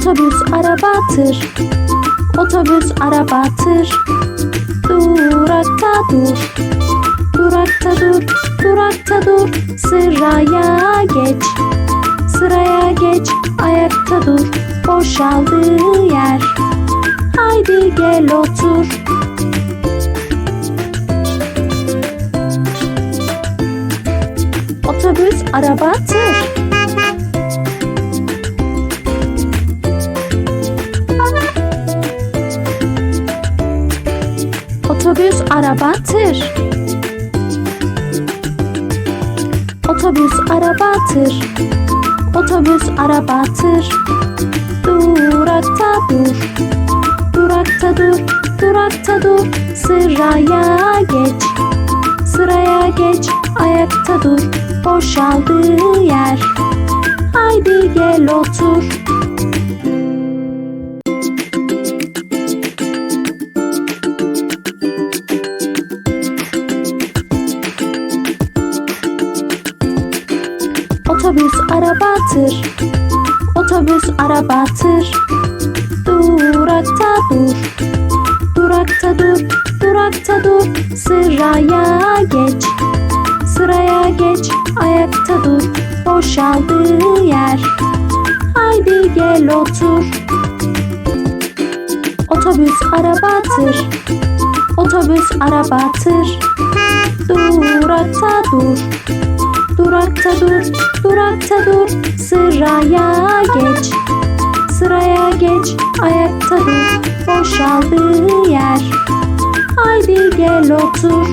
Otobüs, araba, tır. Otobüs, araba, tır. Durakta dur. Durakta dur, durakta dur. Sıraya geç. Sıraya geç, ayakta dur. Boşaldığı yer. Haydi gel otur. Otobüs, araba, tır. Otobüs, araba, tır. Otobüs, araba, tır. Otobüs, araba, tır. Durakta dur. Durakta dur, durakta dur. Sıraya geç. Sıraya geç, ayakta dur. Boşaldığı yer. Haydi gel otur. Otobüs, araba, tır. Otobüs, araba, tır. Durakta dur. Durakta dur, durakta dur. Sıraya geç. Sıraya geç, ayakta dur. Boşaldığı yer. Haydi gel otur. Otobüs, araba, tır. Otobüs, araba, tır. Durakta dur. Durakta dur, durakta dur. Sıraya geç. Sıraya geç, ayakta dur. Boşaldığı yer. Haydi gel otur.